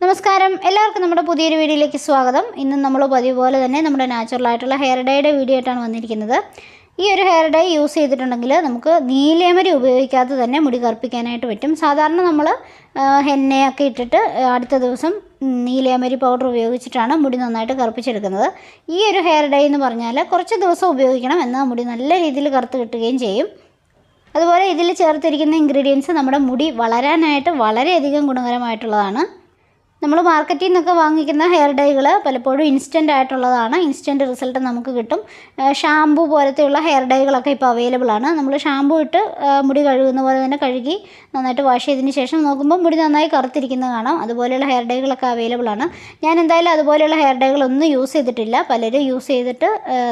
നമസ്കാരം. എല്ലാവർക്കും നമ്മുടെ പുതിയൊരു വീഡിയോയിലേക്ക് സ്വാഗതം. ഇന്ന് നമ്മൾ പതിവ് പോലെ തന്നെ നമ്മുടെ നാച്ചുറൽ ആയിട്ടുള്ള ഹെയർ ഡേയുടെ വീഡിയോ ആയിട്ടാണ് വന്നിരിക്കുന്നത്. ഈ ഒരു ഹെയർ ഡൈ യൂസ് ചെയ്തിട്ടുണ്ടെങ്കിൽ നമുക്ക് നീലേമരി ഉപയോഗിക്കാതെ തന്നെ മുടി കറുപ്പിക്കാനായിട്ട് പറ്റും. സാധാരണ നമ്മൾ ഹെന്നയൊക്കെ ഇട്ടിട്ട് അടുത്ത ദിവസം നീലേമരി പൗഡർ ഉപയോഗിച്ചിട്ടാണ് മുടി നന്നായിട്ട് കറുപ്പിച്ചെടുക്കുന്നത്. ഈ ഒരു ഹെയർ ഡൈ എന്ന് പറഞ്ഞാൽ കുറച്ച് ദിവസം ഉപയോഗിക്കണം എന്നാൽ മുടി നല്ല രീതിയിൽ കറുത്ത് കിട്ടുകയും ചെയ്യും. അതുപോലെ ഇതിൽ ചേർത്തിരിക്കുന്ന ഇൻഗ്രീഡിയൻസ് നമ്മുടെ മുടി വളരാനായിട്ട് വളരെയധികം ഗുണകരമായിട്ടുള്ളതാണ്. നമ്മൾ മാർക്കറ്റിൽ നിന്നൊക്കെ വാങ്ങിക്കുന്ന ഹെയർ ഡൈകൾ പലപ്പോഴും ഇൻസ്റ്റന്റ് ആയിട്ടുള്ളതാണ്. ഇൻസ്റ്റന്റ് റിസൾട്ട് നമുക്ക് കിട്ടും. ഷാമ്പു പോലത്തെയുള്ള ഹെയർ ഡൈകളൊക്കെ ഇപ്പോൾ അവൈലബിൾ ആണ്. നമ്മൾ ഷാമ്പു ഇട്ട് മുടി കഴുകുന്ന പോലെ തന്നെ കഴുകി നന്നായിട്ട് വാഷ് ചെയ്തതിന് ശേഷം നോക്കുമ്പോൾ മുടി നന്നായി കറുത്തിരിക്കുന്നത് കാണാം. അതുപോലെയുള്ള ഹെയർ ഡൈകളൊക്കെ അവൈലബിൾ ആണ്. ഞാൻ എന്തായാലും അതുപോലെയുള്ള ഹെയർ ഡൈകളൊന്നും യൂസ് ചെയ്തിട്ടില്ല. പലരും യൂസ് ചെയ്തിട്ട്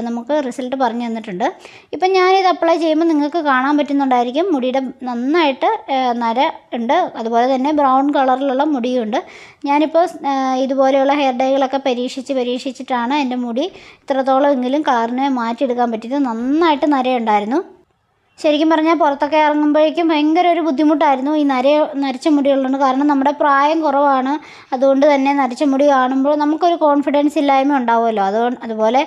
നമുക്ക് റിസൾട്ട് പറഞ്ഞു തന്നിട്ടുണ്ട്. ഇപ്പം ഞാനിത് അപ്ലൈ ചെയ്യുമ്പോൾ നിങ്ങൾക്ക് കാണാൻ പറ്റുന്നുണ്ടായിരിക്കും. മുടിയുടെ നന്നായിട്ട് നര ഉണ്ട്. അതുപോലെ തന്നെ ബ്രൗൺ കളറിലുള്ള മുടിയുണ്ട്. ഞാനിപ്പോൾ ഇതുപോലെയുള്ള ഹെയർ ഡൈകളൊക്കെ പരീക്ഷിച്ച് പരീക്ഷിച്ചിട്ടാണ് എന്റെ മുടി ഇത്രത്തോളം എങ്കിലും കളറിനെ മാറ്റിയെടുക്കാൻ പറ്റിയത്. നന്നായിട്ട് നരയുണ്ടായിരുന്നു. ശരിക്കും പറഞ്ഞാൽ പുറത്തൊക്കെ ഇറങ്ങുമ്പോഴേക്കും ഭയങ്കര ഒരു ബുദ്ധിമുട്ടായിരുന്നു ഈ നര നരച്ച മുടിയുള്ളതുകൊണ്ട്. കാരണം നമ്മുടെ പ്രായം കുറവാണ്. അതുകൊണ്ട് തന്നെ നരച്ച മുടി കാണുമ്പോൾ നമുക്കൊരു കോൺഫിഡൻസ് ഇല്ലായ്മ ഉണ്ടാവുമല്ലോ. അതുകൊണ്ട് അതുപോലെ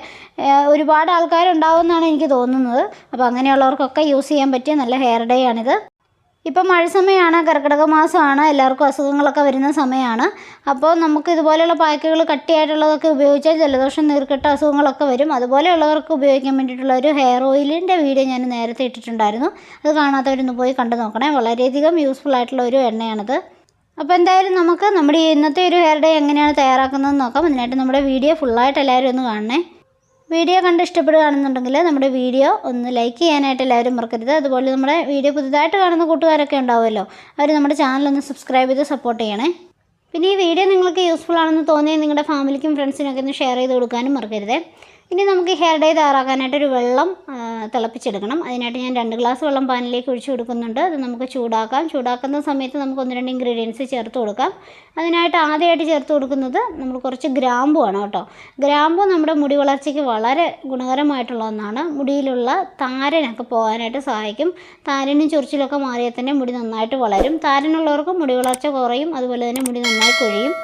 ഒരുപാട് ആൾക്കാരുണ്ടാവുമെന്നാണ് എനിക്ക് തോന്നുന്നത്. അപ്പോൾ അങ്ങനെയുള്ളവർക്കൊക്കെ യൂസ് ചെയ്യാൻ പറ്റിയ നല്ല ഹെയർ ഡേ ആണിത്. ഇപ്പം മഴ സമയമാണ് കർക്കിടക മാസമാണ് എല്ലാവർക്കും അസുഖങ്ങളൊക്കെ വരുന്ന സമയമാണ് അപ്പോൾ നമുക്ക് ഇതുപോലെയുള്ള പാക്കുകൾ കട്ടിയായിട്ടുള്ളതൊക്കെ ഉപയോഗിച്ചാൽ ജലദോഷം നീർക്കെട്ട് അസുഖങ്ങളൊക്കെ വരും. അതുപോലെയുള്ളവർക്ക് ഉപയോഗിക്കാൻ വേണ്ടിയിട്ടുള്ള ഒരു ഹെയർ ഓയിലിന്റെ വീഡിയോ ഞാൻ നേരത്തെ ഇട്ടിട്ടുണ്ടായിരുന്നു. അത് കാണാത്തവരൊന്ന് പോയി കണ്ടു നോക്കണേ. വളരെയധികം യൂസ്ഫുൾ ആയിട്ടുള്ള ഒരു എണ്ണയാണത്. അപ്പോൾ എന്തായാലും നമുക്ക് നമ്മുടെ ഇന്നത്തെ ഒരു ഹെയർ ഡേ എങ്ങനെയാണ് തയ്യാറാക്കുന്നതെന്ന് നോക്കാം. അതിനായിട്ട് നമ്മുടെ വീഡിയോ ഫുള്ളായിട്ട് എല്ലാവരും ഒന്ന് കാണണേ. വീഡിയോ കണ്ട് ഇഷ്ടപ്പെടുകയാണെന്നുണ്ടെങ്കിൽ നമ്മുടെ വീഡിയോ ഒന്ന് ലൈക്ക് ചെയ്യാനായിട്ട് എല്ലാവരും മറക്കരുത്. അതുപോലെ നമ്മുടെ വീഡിയോ പുതുതായിട്ട് കാണുന്ന കൂട്ടുകാരൊക്കെ ഉണ്ടാവുമല്ലോ അവർ നമ്മുടെ ചാനൽ ഒന്ന് സബ്സ്ക്രൈബ് ചെയ്ത് സപ്പോർട്ട് ചെയ്യണേ. പിന്നെ ഈ വീഡിയോ നിങ്ങൾക്ക് യൂസ്ഫുൾ ആണെന്ന് തോന്നിയാൽ നിങ്ങളുടെ ഫാമിലിക്കും ഫ്രണ്ട്സിനൊക്കെ ഒന്ന് ഷെയർ ചെയ്ത് കൊടുക്കാനും മറക്കരുത്. ഇനി നമുക്ക് ഹെയർ ഡൈ തയ്യാറാക്കാനായിട്ട് ഒരു വെള്ളം തിളപ്പിച്ചെടുക്കണം. അതിനായിട്ട് ഞാൻ രണ്ട് ഗ്ലാസ് വെള്ളം പാനിലേക്ക് ഒഴിച്ചു കൊടുക്കുന്നുണ്ട്. അത് നമുക്ക് ചൂടാക്കാം. ചൂടാക്കുന്ന സമയത്ത് നമുക്ക് ഒന്ന് രണ്ട് ഇൻഗ്രീഡിയൻസ് ചേർത്ത് കൊടുക്കാം. അതിനായിട്ട് ആദ്യമായിട്ട് ചേർത്ത് കൊടുക്കുന്നത് നമ്മൾ കുറച്ച് ഗ്രാമ്പു ആണ് കേട്ടോ. ഗ്രാമ്പു നമ്മുടെ മുടി വളർച്ചയ്ക്ക് വളരെ ഗുണകരമായിട്ടുള്ള ഒന്നാണ്. മുടിയിലുള്ള താരനൊക്കെ പോകാനായിട്ട് സഹായിക്കും. താരനും ചൊറിച്ചിലൊക്കെ മാറിയാൽ തന്നെ മുടി നന്നായിട്ട് വളരും. താരനുള്ളവർക്ക് മുടി വളർച്ച കുറയും. അതുപോലെ തന്നെ മുടി നന്നായി കൊഴിയും.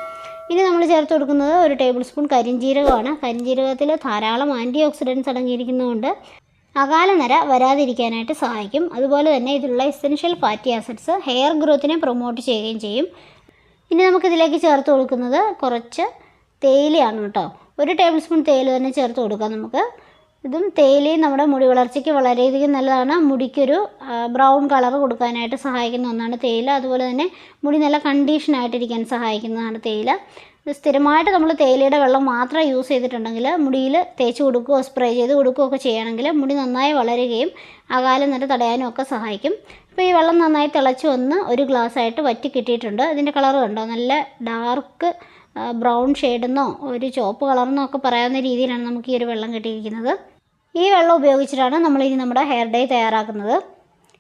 ഇനി നമ്മൾ ചേർത്ത് കൊടുക്കുന്നത് ഒരു ടേബിൾ സ്പൂൺ കരിഞ്ജീരകമാണ് കരിഞ്ജീരകത്തിൽ ധാരാളം ആന്റി ഓക്സിഡൻസ് അടങ്ങിയിരിക്കുന്നതുകൊണ്ട് അകാല നര വരാതിരിക്കാനായിട്ട് സഹായിക്കും. അതുപോലെ തന്നെ ഇതിലുള്ള എസെൻഷ്യൽ ഫാറ്റി ആസിഡ്സ് ഹെയർ ഗ്രോത്തിനെ പ്രൊമോട്ട് ചെയ്യുകയും ചെയ്യും. ഇനി നമുക്കിതിലേക്ക് ചേർത്ത് കൊടുക്കുന്നത് കുറച്ച് തേയിലയാണ് കേട്ടോ. ഒരു ടേബിൾ സ്പൂൺ തേയില തന്നെ ചേർത്ത് കൊടുക്കാം നമുക്ക്. ഇതും തേയിലയും നമ്മുടെ മുടി വളർച്ചയ്ക്ക് വളരെയധികം നല്ലതാണ്. മുടിക്കൊരു ബ്രൗൺ കളർ കൊടുക്കാനായിട്ട് സഹായിക്കുന്ന ഒന്നാണ് തേയില. അതുപോലെ തന്നെ മുടി നല്ല കണ്ടീഷനായിട്ടിരിക്കാൻ സഹായിക്കുന്നതാണ് തേയില. സ്ഥിരമായിട്ട് നമ്മൾ തേയിലയുടെ വെള്ളം മാത്രം യൂസ് ചെയ്തിട്ടുണ്ടെങ്കിൽ മുടിയിൽ തേച്ച് കൊടുക്കുകയോ സ്പ്രേ ചെയ്ത് കൊടുക്കുകയോ ഒക്കെ ചെയ്യുകയാണെങ്കിൽ മുടി നന്നായി വളരുകയും അകാലം നിര തടയാനും ഒക്കെ സഹായിക്കും. അപ്പോൾ ഈ വെള്ളം നന്നായി തിളച്ച് വന്ന് ഒരു ഗ്ലാസ് ആയിട്ട് വറ്റി കിട്ടിയിട്ടുണ്ട്. ഇതിന്റെ കളർ കണ്ടോ? നല്ല ഡാർക്ക് ബ്രൗൺ ഷെയ്ഡെന്നോ ഒരു ചുവപ്പ് കളർന്നോ ഒക്കെ പറയാവുന്ന രീതിയിലാണ് നമുക്ക് ഈ ഒരു വെള്ളം കിട്ടിയിരിക്കുന്നത്. ഈ വെള്ളം ഉപയോഗിച്ചിട്ടാണ് നമ്മളിനി നമ്മുടെ ഹെയർ ഡൈ തയ്യാറാക്കുന്നത്.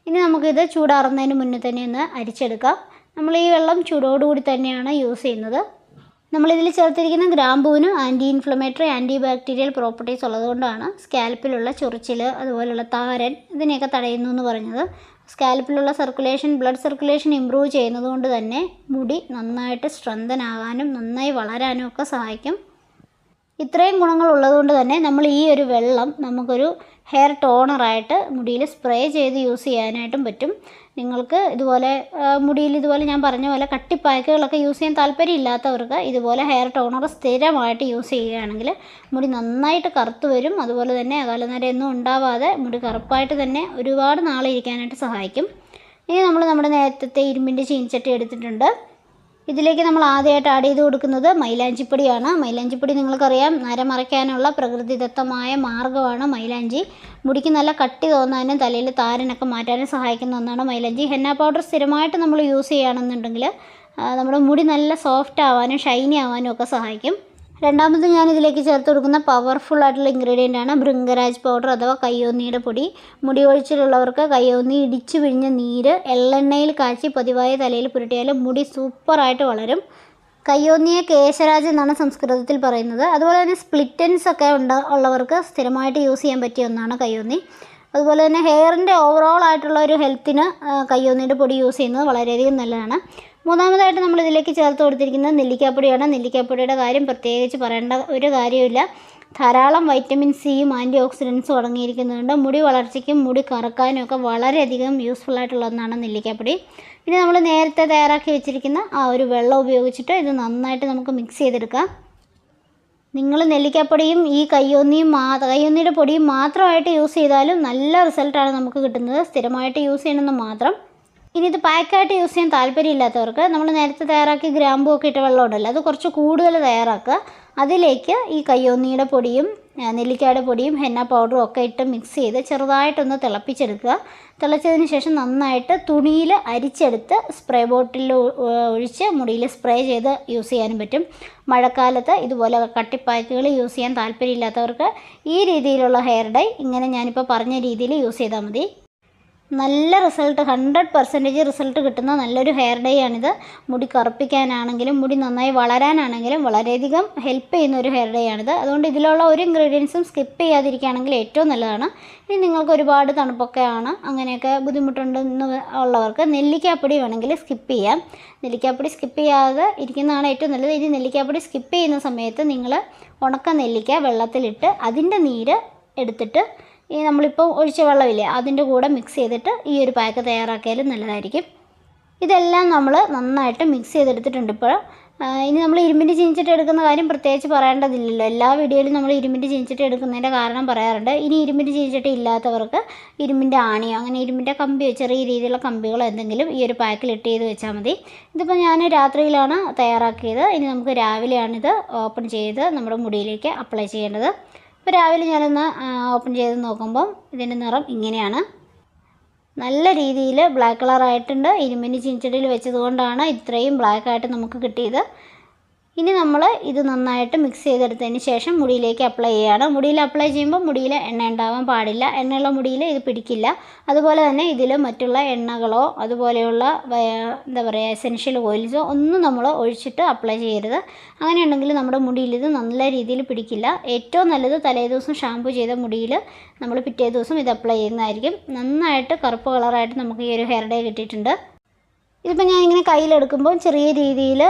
ഇനി നമുക്കിത് ചൂടാറുന്നതിന് മുന്നേ തന്നെ ഒന്ന് അരിച്ചെടുക്കാം. നമ്മൾ ഈ വെള്ളം ചൂടോടുകൂടി തന്നെയാണ് യൂസ് ചെയ്യുന്നത്. നമ്മളിതിൽ ചേർത്തിരിക്കുന്ന ഗ്രാമ്പൂവിന് anti inflammatory anti bacterial properties ഉള്ളതുകൊണ്ടാണ് സ്കാൽപ്പിലുള്ള ചൊറിച്ചിൽ അതുപോലുള്ള താരൻ ഇതിനെയൊക്കെ തടയുന്നു എന്ന് പറഞ്ഞത്. സ്കാൽപ്പിലുള്ള സർക്കുലേഷൻ ബ്ലഡ് സർക്കുലേഷൻ ഇമ്പ്രൂവ് ചെയ്യുന്നത് കൊണ്ട് തന്നെ മുടി നന്നായിട്ട് സ്ട്രെങ്തൻ ആകാനും നന്നായി വളരാനും ഒക്കെ സഹായിക്കും. ഇത്രയും ഗുണങ്ങൾ ഉള്ളതുകൊണ്ട് തന്നെ നമ്മൾ ഈ ഒരു വെള്ളം നമുക്കൊരു ഹെയർ ടോണറായിട്ട് മുടിയിൽ സ്പ്രേ ചെയ്ത് യൂസ് ചെയ്യാനായിട്ടും പറ്റും. നിങ്ങൾക്ക് ഇതുപോലെ മുടിയിൽ ഇതുപോലെ ഞാൻ പറഞ്ഞ പോലെ കട്ടിപ്പാക്കുകളൊക്കെ യൂസ് ചെയ്യാൻ താല്പര്യമില്ലാത്തവർക്ക് ഇതുപോലെ ഹെയർ ടോണർ സ്ഥിരമായിട്ട് യൂസ് ചെയ്യുകയാണെങ്കിൽ മുടി നന്നായിട്ട് കറുത്ത് വരും. അതുപോലെ തന്നെ അകാലനരയൊന്നും ഉണ്ടാവാതെ മുടി കറുപ്പായിട്ട് തന്നെ ഒരുപാട് നാളിരിക്കാനായിട്ട് സഹായിക്കും. ഇനി നമ്മൾ നമ്മുടെ നേരത്തെ ഇരുമ്പിന്റെ ചീനിച്ചട്ടി എടുത്തിട്ടുണ്ട്. ഇതിലേക്ക് നമ്മൾ ആദ്യമായിട്ട് ആഡ് ചെയ്ത് കൊടുക്കുന്നത് മൈലാഞ്ചിപ്പൊടിയാണ്. മൈലാഞ്ചിപ്പൊടി നിങ്ങൾക്കറിയാം നര മറയ്ക്കാനുള്ള പ്രകൃതിദത്തമായ മാർഗമാണ് മൈലാഞ്ചി. മുടിക്ക് നല്ല കട്ടി തോന്നാനും തലയിൽ താരനൊക്കെ മാറ്റാനും സഹായിക്കുന്ന ഒന്നാണ് മൈലാഞ്ചി. ഹെന്ന പൗഡർ സ്ഥിരമായിട്ട് നമ്മൾ യൂസ് ചെയ്യുകയാണെന്നുണ്ടെങ്കിൽ നമ്മുടെ മുടി നല്ല സോഫ്റ്റ് ആവാനും ഷൈനി ആവാനും ഒക്കെ സഹായിക്കും. രണ്ടാമത് ഞാൻ ഇതിലേക്ക് ചേർത്ത് കൊടുക്കുന്ന പവർഫുൾ ആയിട്ടുള്ള ഇൻഗ്രീഡിയന്റ് ആണ് ഭൃംഗരാജ് പൗഡർ അഥവാ കയ്യോന്നിയുടെ പൊടി. മുടി ഒഴിച്ചിലുള്ളവർക്ക് കയ്യോന്നി ഇടിച്ചു പിഴിഞ്ഞ നീര് എള്ളെണ്ണയിൽ കാച്ചി പതിവായ തലയിൽ പുരട്ടിയാൽ മുടി സൂപ്പറായിട്ട് വളരും. കയ്യോന്നിയെ കേശരാജ് എന്നാണ് സംസ്കൃതത്തിൽ പറയുന്നത്. അതുപോലെ തന്നെ സ്പ്ലിറ്റൻസ് ഒക്കെ ഉണ്ട് ഉള്ളവർക്ക് സ്ഥിരമായിട്ട് യൂസ് ചെയ്യാൻ പറ്റിയ ഒന്നാണ് കയ്യോന്നി. അതുപോലെ തന്നെ ഹെയറിന്റെ ഓവറോൾ ആയിട്ടുള്ള ഒരു ഹെൽത്തിന് കയ്യോന്നിയുടെ പൊടി യൂസ് ചെയ്യുന്നത് വളരെയധികം നല്ലതാണ്. മൂന്നാമതായിട്ട് നമ്മൾ ഇതിലേക്ക് ചേർത്ത് കൊടുത്തിരിക്കുന്നത് നെല്ലിക്കാപ്പൊടിയാണ്. നെല്ലിക്കാപ്പൊടിയുടെ കാര്യം പ്രത്യേകിച്ച് പറയേണ്ട ഒരു കാര്യമില്ല. ധാരാളം വൈറ്റമിൻ സിയും ആന്റി ഓക്സിഡൻസും അടങ്ങിയിരിക്കുന്നുണ്ട്. മുടി വളർച്ചയ്ക്കും മുടി കറക്കാനും ഒക്കെ വളരെയധികം യൂസ്ഫുൾ ആയിട്ടുള്ള ഒന്നാണ് നെല്ലിക്കാപ്പൊടി. ഇനി നമ്മൾ നേരത്തെ തയ്യാറാക്കി വെച്ചിരിക്കുന്ന ആ ഒരു വെള്ളം ഉപയോഗിച്ചിട്ട് ഇത് നന്നായിട്ട് നമുക്ക് മിക്സ് ചെയ്തെടുക്കാം. നിങ്ങൾ നെല്ലിക്കാപ്പൊടിയും ഈ കയ്യൊന്നിയും മാ കയ്യൊന്നിയുടെ പൊടിയും മാത്രമായിട്ട് യൂസ് ചെയ്താലും നല്ല റിസൾട്ടാണ് നമുക്ക് കിട്ടുന്നത്. സ്ഥിരമായിട്ട് യൂസ് ചെയ്യണമെന്ന് മാത്രം. ഇനി ഇത് പാക്കായിട്ട് യൂസ് ചെയ്യാൻ താല്പര്യമില്ലാത്തവർക്ക് നമ്മൾ നേരത്തെ തയ്യാറാക്കി ഗ്രാമ്പൂ ഒക്കെ ഇട്ട വെള്ളം ഉണ്ടല്ലോ അത് കുറച്ച് കൂടുതൽ തയ്യാറാക്കുക. അതിലേക്ക് ഈ കയ്യോന്നിയുടെ പൊടിയും നെല്ലിക്കായുടെ പൊടിയും ഹെന്ന പൗഡറും ഒക്കെ ഇട്ട് മിക്സ് ചെയ്ത് ചെറുതായിട്ടൊന്ന് തിളപ്പിച്ചെടുക്കുക. തിളച്ചതിന് ശേഷം നന്നായിട്ട് തുണിയിൽ അരിച്ചെടുത്ത് സ്പ്രേ ബോട്ടിൽ ഒഴിച്ച് മുടിയിൽ സ്പ്രേ ചെയ്ത് യൂസ് ചെയ്യാനും പറ്റും. മഴക്കാലത്ത് ഇതുപോലെ കട്ടിപ്പാക്കുകൾ യൂസ് ചെയ്യാൻ താല്പര്യമില്ലാത്തവർക്ക് ഈ രീതിയിലുള്ള ഹെയർ ഡൈ ഇങ്ങനെ ഞാനിപ്പോൾ പറഞ്ഞ രീതിയിൽ യൂസ് ചെയ്താൽ മതി. നല്ല റിസൾട്ട് ഹൺഡ്രഡ് പെർസെന്റേജ് റിസൾട്ട് കിട്ടുന്ന നല്ലൊരു ഹെയർ ഡേ ആണിത്. മുടി കറുപ്പിക്കാനാണെങ്കിലും മുടി നന്നായി വളരാനാണെങ്കിലും വളരെയധികം ഹെൽപ്പ് ചെയ്യുന്ന ഒരു ഹെയർ ഡേ ആണിത്. അതുകൊണ്ട് ഇതിലുള്ള ഒരു ഇൻഗ്രീഡിയൻസും സ്കിപ്പ് ചെയ്യാതിരിക്കുകയാണെങ്കിൽ ഏറ്റവും നല്ലതാണ്. ഇനി നിങ്ങൾക്ക് ഒരുപാട് തണുപ്പൊക്കെ ആണ് അങ്ങനെയൊക്കെ ബുദ്ധിമുട്ടുണ്ടെന്ന് ഉള്ളവർക്ക് നെല്ലിക്കാപ്പൊടി വേണമെങ്കിൽ സ്കിപ്പ് ചെയ്യാം. നെല്ലിക്കാപ്പൊടി സ്കിപ്പ് ചെയ്യാതെ ഇരിക്കുന്നതാണ് ഏറ്റവും നല്ലത്. ഇനി നെല്ലിക്കാപ്പൊടി സ്കിപ്പ് ചെയ്യുന്ന സമയത്ത് നിങ്ങൾ ഉണക്ക നെല്ലിക്ക വെള്ളത്തിലിട്ട് അതിന്റെ നീര് എടുത്തിട്ട് ഈ നമ്മളിപ്പോൾ ഒഴിച്ച വെള്ളമില്ലേ അതിന്റെ കൂടെ മിക്സ് ചെയ്തിട്ട് ഈ ഒരു പാക്ക് തയ്യാറാക്കിയാലും നല്ലതായിരിക്കും. ഇതെല്ലാം നമ്മൾ നന്നായിട്ട് മിക്സ് ചെയ്തെടുത്തിട്ടുണ്ട് ഇപ്പോൾ. ഇനി നമ്മൾ ഇരുമ്പിന്റെ ചീനിച്ചിട്ട് എടുക്കുന്ന കാര്യം പ്രത്യേകിച്ച് പറയേണ്ടതില്ലല്ലോ. എല്ലാ വീഡിയോയിലും നമ്മൾ ഇരുമ്പിന്റെ ചീനിച്ചിട്ട് എടുക്കുന്നതിന്റെ കാരണം പറയാറുണ്ട്. ഇനി ഇരുമ്പിന്റെ ചീനിച്ചിട്ട് ഇല്ലാത്തവർക്ക് ഇരുമ്പിന്റെ ആണിയോ അങ്ങനെ ഇരുമ്പിന്റെ കമ്പിയോ ചെറിയ രീതിയിലുള്ള കമ്പികളോ എന്തെങ്കിലും ഈ ഒരു പാക്കിൽ ഇട്ട് ചെയ്ത് വെച്ചാൽ മതി. ഇതിപ്പോൾ ഞാൻ രാത്രിയിലാണ് തയ്യാറാക്കിയത്. ഇനി നമുക്ക് രാവിലെയാണിത് ഓപ്പൺ ചെയ്ത് നമ്മുടെ മുടിയിലേക്ക് അപ്ലൈ ചെയ്യേണ്ടത്. ഇപ്പോൾ രാവിലെ ഞാനൊന്ന് ഓപ്പൺ ചെയ്ത് നോക്കുമ്പം ഇതിന്റെ നിറം ഇങ്ങനെയാണ്. നല്ല രീതിയിൽ ബ്ലാക്ക് കളറായിട്ടുണ്ട് ഇരുമ്പിന് വെച്ചത് വെച്ചതുകൊണ്ടാണ് ഇത്രയും ബ്ലാക്ക് ആയിട്ട് നമുക്ക് കിട്ടിയത്. ഇനി നമ്മൾ ഇത് നന്നായിട്ട് മിക്സ് ചെയ്തെടുത്തതിന് ശേഷം മുടിയിലേക്ക് അപ്ലൈ ചെയ്യുകയാണ് മുടിയിൽ അപ്ലൈ ചെയ്യുമ്പോൾ മുടിയിൽ എണ്ണ ഉണ്ടാവാൻ പാടില്ല. എണ്ണയുള്ള മുടിയിൽ ഇത് പിടിക്കില്ല. അതുപോലെ തന്നെ ഇതിൽ മറ്റുള്ള എണ്ണകളോ അതുപോലെയുള്ള എന്താ പറയുക എസെൻഷ്യൽ ഓയിൽസോ ഒന്നും നമ്മൾ ഒഴിച്ചിട്ട് അപ്ലൈ ചെയ്യരുത്. അങ്ങനെയുണ്ടെങ്കിൽ നമ്മുടെ മുടിയിൽ ഇത് നല്ല രീതിയിൽ പിടിക്കില്ല. ഏറ്റവും നല്ലത് തലേ ദിവസം ഷാമ്പു ചെയ്ത മുടിയിൽ നമ്മൾ പിറ്റേ ദിവസം ഇത് അപ്ലൈ ചെയ്യുന്നതായിരിക്കും. നന്നായിട്ട് കറുപ്പ് കളറായിട്ട് നമുക്ക് ഈ ഒരു ഹെയർ ഡേ കിട്ടിയിട്ടുണ്ട്. ഇതിപ്പോൾ ഞാൻ ഇങ്ങനെ കയ്യിലെടുക്കുമ്പോൾ ചെറിയ രീതിയിൽ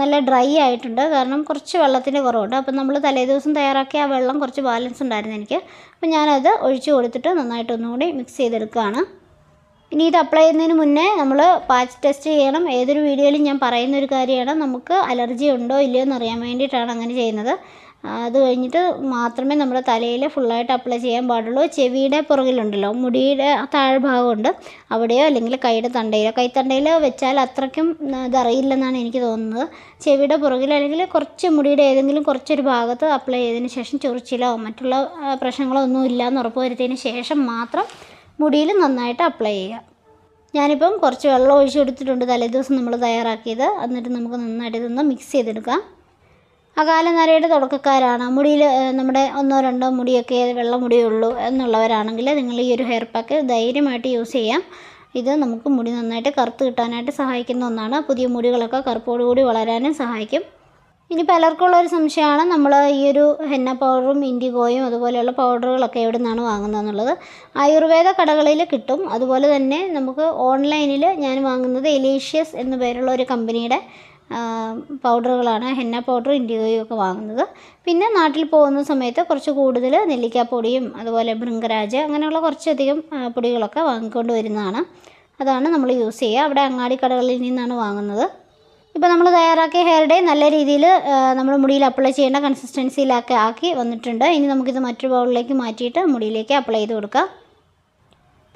നല്ല ഡ്രൈ ആയിട്ടുണ്ട്. കാരണം കുറച്ച് വെള്ളത്തിന്റെ കുറവുണ്ട്. അപ്പം നമ്മൾ തലേ ദിവസം തയ്യാറാക്കിയ ആ വെള്ളം കുറച്ച് ബാലൻസ് ഉണ്ടായിരുന്നു എനിക്ക്. അപ്പം ഞാനത് ഒഴിച്ചു കൊടുത്തിട്ട് നന്നായിട്ട് ഒന്നുകൂടി മിക്സ് ചെയ്തെടുക്കുകയാണ്. ഇനി ഇത് അപ്ലൈ ചെയ്യുന്നതിന് മുന്നേ നമ്മൾ പാച്ച് ടെസ്റ്റ് ചെയ്യണം. ഏതൊരു വീഡിയോയിലും ഞാൻ പറയുന്ന ഒരു കാര്യമാണ്. നമുക്ക് അലർജി ഉണ്ടോ ഇല്ലയോ എന്ന് അറിയാൻ വേണ്ടിയിട്ടാണ് അങ്ങനെ ചെയ്യുന്നത്. അത് കഴിഞ്ഞിട്ട് മാത്രമേ നമ്മുടെ തലയിൽ ഫുള്ളായിട്ട് അപ്ലൈ ചെയ്യാൻ പാടുള്ളൂ. ചെവിയുടെ പുറകിലുണ്ടല്ലോ മുടിയുടെ താഴ്ഭാഗമുണ്ട്. അവിടെയോ അല്ലെങ്കിൽ കൈയുടെ തണ്ടയിലോ കൈത്തണ്ടയിലോ വെച്ചാൽ അത്രയ്ക്കും ഇതറിയില്ലെന്നാണ് എനിക്ക് തോന്നുന്നത്. ചെവിയുടെ പുറകിൽ അല്ലെങ്കിൽ കുറച്ച് മുടിയുടെ ഏതെങ്കിലും കുറച്ചൊരു ഭാഗത്ത് അപ്ലൈ ചെയ്തതിന് ശേഷം ചൊറിച്ചിലോ മറ്റുള്ള പ്രശ്നങ്ങളോ ഒന്നും ഇല്ലയെന്ന് ഉറപ്പ് വരുത്തിയതിന് ശേഷം മാത്രം മുടിയിൽ നന്നായിട്ട് അപ്ലൈ ചെയ്യുക. ഞാനിപ്പം കുറച്ച് വെള്ളം ഒഴിച്ചു കൊടുത്തിട്ടുണ്ട്. തലേദിവസം നമ്മൾ തയ്യാറാക്കിയത്. എന്നിട്ട് നമുക്ക് നന്നായിട്ട് ഇതൊന്ന് മിക്സ് ചെയ്തെടുക്കാം. അകാലനരയുടെ തുടക്കക്കാരാണ്. മുടിയിൽ നമ്മുടെ ഒന്നോ രണ്ടോ മുടിയൊക്കെ വെള്ള മുടിയേ ഉള്ളൂ എന്നുള്ളവരാണെങ്കിൽ നിങ്ങൾ ഈ ഒരു ഹെയർ പാക്ക് ധൈര്യമായിട്ട് യൂസ് ചെയ്യാം. ഇത് നമുക്ക് മുടി നന്നായിട്ട് കറുത്ത് കിട്ടാനായിട്ട് സഹായിക്കുന്ന ഒന്നാണ്. പുതിയ മുടികളൊക്കെ കറുപ്പോടുകൂടി വളരാനും സഹായിക്കും. ഇനി പലർക്കുള്ളൊരു ഒരു സംശയമാണ്. നമ്മൾ ഈ ഒരു ഹെന്ന പൗഡറും ഇൻഡിഗോയും അതുപോലെയുള്ള പൗഡറുകളൊക്കെ എവിടെ നിന്നാണ് വാങ്ങുന്നതെന്നുള്ളത്. ആയുർവേദ കടകളിൽ കിട്ടും. അതുപോലെ തന്നെ നമുക്ക് ഓൺലൈനിൽ ഞാൻ വാങ്ങുന്നത് എലീഷ്യസ് എന്നു പേരുള്ള ഒരു കമ്പനിയുടെ പൗഡറുകളാണ് ഹെന്ന പൗഡർ ഇൻഡിഗോയും ഒക്കെ വാങ്ങുന്നത്. പിന്നെ നാട്ടിൽ പോകുന്ന സമയത്ത് കുറച്ച് കൂടുതൽ നെല്ലിക്കാപ്പൊടിയും അതുപോലെ ഭൃംഗരാജ് അങ്ങനെയുള്ള കുറച്ചധികം പൊടികളൊക്കെ വാങ്ങിക്കൊണ്ട് വരുന്നതാണ്. അതാണ് നമ്മൾ യൂസ് ചെയ്യുക. അവിടെ അങ്ങാടി കടകളിൽ നിന്നാണ് വാങ്ങുന്നത്. ഇപ്പോൾ നമ്മൾ തയ്യാറാക്കിയ ഹെയർ ഡേ നല്ല രീതിയിൽ നമ്മൾ മുടിയിൽ അപ്ലൈ ചെയ്യേണ്ട കൺസിസ്റ്റൻസിയിലൊക്കെ ആക്കി വന്നിട്ടുണ്ട്. ഇനി നമുക്കിത് മറ്റൊരു ബൗളിലേക്ക് മാറ്റിയിട്ട് മുടിയിലേക്ക് അപ്ലൈ ചെയ്ത് കൊടുക്കാം.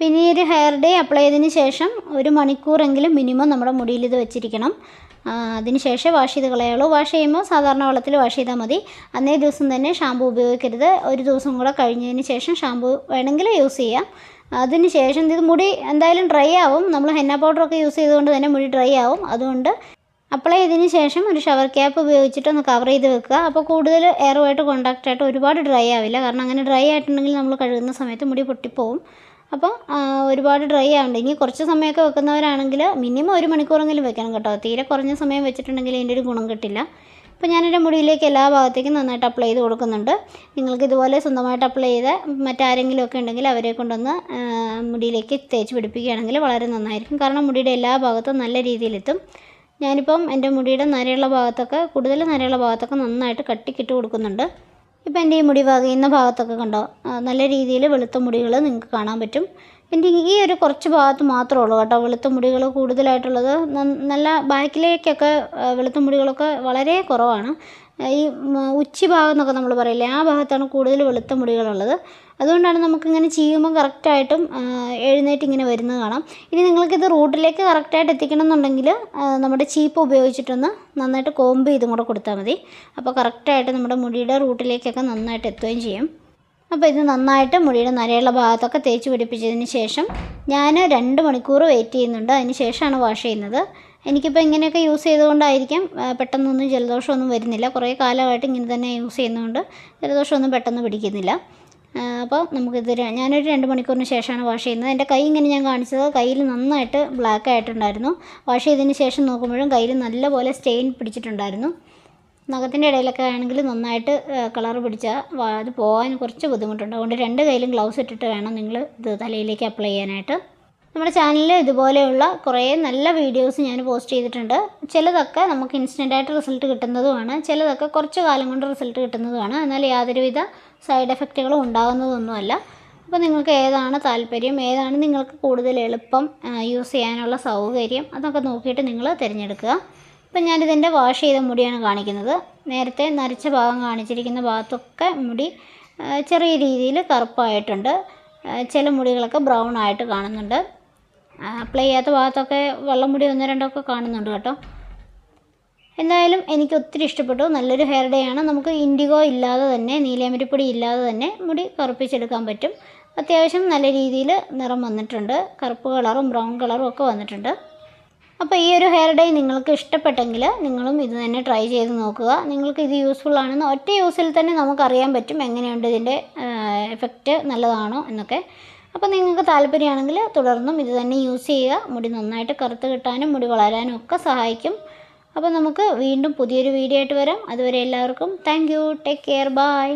പിന്നെ ഈ ഒരു ഹെയർ ഡേ അപ്ലൈ ചെയ്തതിന് ശേഷം ഒരു മണിക്കൂറെങ്കിലും മിനിമം നമ്മുടെ മുടിയിൽ ഇത് വെച്ചിരിക്കണം. ആ, അതിന് ശേഷം വാഷ് ചെയ്ത് കളയുള്ളൂ വാഷ് ചെയ്യുമ്പോൾ സാധാരണ വെള്ളത്തിൽ വാഷ് ചെയ്താൽ മതി. അന്നേ ദിവസം തന്നെ ഷാമ്പു ഉപയോഗിക്കരുത്. ഒരു ദിവസം കൂടെ കഴിഞ്ഞതിന് ശേഷം ഷാമ്പു വേണമെങ്കിൽ യൂസ് ചെയ്യാം. അതിന് ശേഷം ഇത് മുടി എന്തായാലും ഡ്രൈ ആവും. നമ്മൾ ഹെന്ന പൗഡറൊക്കെ യൂസ് ചെയ്തുകൊണ്ട് തന്നെ മുടി ഡ്രൈ ആവും. അതുകൊണ്ട് അപ്ലൈ ചെയ്തതിന് ശേഷം ഒരു ഷവർ ക്യാപ്പ് ഉപയോഗിച്ചിട്ട് ഒന്ന് കവർ ചെയ്ത് വെക്കുക. അപ്പോൾ കൂടുതൽ എയറുമായിട്ട് കോൺടാക്റ്റ് ആയിട്ട് ഒരുപാട് ഡ്രൈ ആവില്ല. കാരണം അങ്ങനെ ഡ്രൈ ആയിട്ടുണ്ടെങ്കിൽ നമ്മൾ കഴുകുന്ന സമയത്ത് മുടി പൊട്ടിപ്പോവും. അപ്പോൾ ഒരുപാട് ഡ്രൈ ആവുന്നുണ്ട് ഇനി കുറച്ച് സമയമൊക്കെ വെക്കുന്നവരാണെങ്കിൽ മിനിമം ഒരു മണിക്കൂറെങ്കിലും വെക്കണം കേട്ടോ. തീരെ കുറഞ്ഞ സമയം വെച്ചിട്ടുണ്ടെങ്കിൽ ഇതിന്റെ ഒരു ഗുണം കിട്ടില്ല. അപ്പോൾ ഞാനെന്റെ മുടിയിലേക്ക് എല്ലാ ഭാഗത്തേക്കും നന്നായിട്ട് അപ്ലൈ ചെയ്ത് കൊടുക്കുന്നുണ്ട്. നിങ്ങൾക്ക് ഇതുപോലെ സ്വന്തമായിട്ട് അപ്ലൈ ചെയ്ത് മറ്റാരെങ്കിലും ഒക്കെ ഉണ്ടെങ്കിൽ അവരെ കൊണ്ടൊന്ന് മുടിയിലേക്ക് തേച്ച് പിടിപ്പിക്കുകയാണെങ്കിൽ വളരെ നന്നായിരിക്കും. കാരണം മുടിയുടെ എല്ലാ ഭാഗത്തും നല്ല രീതിയിലെത്തും. ഞാനിപ്പം എന്റെ മുടിയുടെ നരയുള്ള ഭാഗത്തൊക്കെ കൂടുതൽ നരയുള്ള ഭാഗത്തൊക്കെ നന്നായിട്ട് കട്ടിക്കിട്ട് കൊടുക്കുന്നുണ്ട്. ഇപ്പം എന്റെ ഈ മുടി വകയുന്ന ഭാഗത്തൊക്കെ കണ്ടോ? നല്ല രീതിയിൽ വെളുത്ത മുടികൾ നിങ്ങൾക്ക് കാണാൻ പറ്റും. എന്റെ ഈ ഒരു കുറച്ച് ഭാഗത്ത് മാത്രമേ ഉള്ളൂ കേട്ടോ. വെളുത്ത മുടികൾ കൂടുതലായിട്ടുള്ളത്. നല്ല ബാക്കിലേക്കൊക്കെ വെളുത്ത മുടികളൊക്കെ വളരെ കുറവാണ്. ഈ ഉം, ഉച്ചി ഭാഗം എന്നൊക്കെ നമ്മൾ പറയില്ലേ ആ ഭാഗത്താണ് കൂടുതൽ വെളുത്ത മുടികളുള്ളത്. അതുകൊണ്ടാണ് നമുക്കിങ്ങനെ ചെയ്യുമ്പോൾ കറക്റ്റായിട്ടും എഴുന്നേറ്റ് ഇങ്ങനെ വരുന്നത് കാണാം. ഇനി നിങ്ങൾക്കിത് റൂട്ടിലേക്ക് കറക്റ്റായിട്ട് എത്തിക്കണം എന്നുണ്ടെങ്കിൽ നമ്മുടെ ചീപ്പ് ഉപയോഗിച്ചിട്ടൊന്ന് നന്നായിട്ട് കോമ്പ് ചെയ്തും കൂടെ കൊടുത്താൽ മതി. അപ്പോൾ കറക്റ്റായിട്ട് നമ്മുടെ മുടിയുടെ റൂട്ടിലേക്കൊക്കെ നന്നായിട്ട് എത്തുകയും ചെയ്യും. അപ്പോൾ ഇത് നന്നായിട്ട് മുടിയുടെ നരയുള്ള ഭാഗത്തൊക്കെ തേച്ച് പിടിപ്പിച്ചതിന് ശേഷം ഞാൻ രണ്ട് മണിക്കൂർ വെയിറ്റ് ചെയ്യുന്നുണ്ട്. അതിന് ശേഷമാണ് വാഷ് ചെയ്യുന്നത്. എനിക്കിപ്പോൾ ഇങ്ങനെയൊക്കെ യൂസ് ചെയ്തുകൊണ്ടായിരിക്കും പെട്ടെന്നൊന്നും ജലദോഷമൊന്നും വരുന്നില്ല. കുറേ കാലമായിട്ട് ഇങ്ങനെ തന്നെ യൂസ് ചെയ്യുന്നതുകൊണ്ട് ജലദോഷമൊന്നും പെട്ടെന്ന് പിടിക്കുന്നില്ല. അപ്പോൾ നമുക്കിത് ഞാനൊരു രണ്ട് മണിക്കൂറിന് ശേഷമാണ് വാഷ് ചെയ്യുന്നത്. എന്റെ കൈ ഇങ്ങനെ ഞാൻ കാണിച്ചത് കയ്യിൽ നന്നായിട്ട് ബ്ലാക്ക് ആയിട്ടുണ്ടായിരുന്നു. വാഷ് ചെയ്തതിന് ശേഷം നോക്കുമ്പോഴും കയ്യിൽ നല്ലപോലെ സ്റ്റെയിൻ പിടിച്ചിട്ടുണ്ടായിരുന്നു. നഖത്തിന്റെ ഇടയിലൊക്കെ ആണെങ്കിൽ നന്നായിട്ട് കളർ പിടിച്ചാൽ അത് പോകാൻ കുറച്ച് ബുദ്ധിമുട്ടുണ്ട്. അതുകൊണ്ട് രണ്ട് കയ്യിലും ഗ്ലൗസ് ഇട്ടിട്ട് വേണം നിങ്ങൾ ഇത് തലയിലേക്ക് അപ്ലൈ ചെയ്യാനായിട്ട്. നമ്മുടെ ചാനലിൽ ഇതുപോലെയുള്ള കുറേ നല്ല വീഡിയോസ് ഞാൻ പോസ്റ്റ് ചെയ്തിട്ടുണ്ട്. ചിലതൊക്കെ നമുക്ക് ഇൻസ്റ്റന്റായിട്ട് റിസൾട്ട് കിട്ടുന്നതുമാണ്. ചിലതൊക്കെ കുറച്ച് കാലം കൊണ്ട് റിസൾട്ട് കിട്ടുന്നതുമാണ്. എന്നാൽ യാതൊരുവിധ സൈഡ് എഫക്റ്റുകളും ഉണ്ടാകുന്നതൊന്നുമല്ല. അപ്പോൾ നിങ്ങൾക്ക് ഏതാണ് താല്പര്യം? ഏതാണ് നിങ്ങൾക്ക് കൂടുതൽ എളുപ്പം യൂസ് ചെയ്യാനുള്ള സൗകര്യം? അതൊക്കെ നോക്കിയിട്ട് നിങ്ങൾ തിരഞ്ഞെടുക്കുക. ഇപ്പം ഞാനിതിന്റെ വാഷ് ചെയ്ത മുടിയാണ് കാണിക്കുന്നത്. നേരത്തെ നരച്ച ഭാഗം കാണിച്ചിരിക്കുന്ന ഭാഗത്തൊക്കെ മുടി ചെറിയ രീതിയിൽ കറുപ്പായിട്ടുണ്ട്. ചില മുടികളൊക്കെ ബ്രൗൺ ആയിട്ട് കാണുന്നുണ്ട്. അപ്ലൈ ചെയ്യാത്ത ഭാഗത്തൊക്കെ വെള്ളം മുടി ഒന്ന് രണ്ടൊക്കെ കാണുന്നുണ്ട് കേട്ടോ. എന്തായാലും എനിക്ക് ഒത്തിരി ഇഷ്ടപ്പെട്ടു. നല്ലൊരു ഹെയർ ഡേ ആണ്. നമുക്ക് ഇൻഡിഗോ ഇല്ലാതെ തന്നെ നീലയമരിപ്പൊടി ഇല്ലാതെ തന്നെ മുടി കറുപ്പിച്ചെടുക്കാൻ പറ്റും. അത്യാവശ്യം നല്ല രീതിയിൽ നിറം വന്നിട്ടുണ്ട്. കറുപ്പ് കളറും ബ്രൗൺ കളറും ഒക്കെ വന്നിട്ടുണ്ട്. അപ്പോൾ ഈ ഒരു ഹെയർ ഡേ നിങ്ങൾക്ക് ഇഷ്ടപ്പെട്ടെങ്കിൽ നിങ്ങളും ഇത് തന്നെ ട്രൈ ചെയ്ത് നോക്കുക. നിങ്ങൾക്ക് ഇത് യൂസ്ഫുൾ ആണെന്ന് ഒറ്റ യൂസിൽ തന്നെ നമുക്കറിയാൻ പറ്റും എങ്ങനെയുണ്ട് ഇതിന്റെ എഫക്റ്റ് നല്ലതാണോ എന്നൊക്കെ. അപ്പോൾ നിങ്ങൾക്ക് താല്പര്യമാണെങ്കിൽ തുടർന്നും ഇത് തന്നെ യൂസ് ചെയ്യുക. മുടി നന്നായിട്ട് കറുത്ത് കിട്ടാനും മുടി വളരാനും ഒക്കെ സഹായിക്കും. അപ്പോൾ നമുക്ക് വീണ്ടും പുതിയൊരു വീഡിയോ ആയിട്ട് വരാം. അതുവരെ എല്ലാവർക്കും thank you take care bye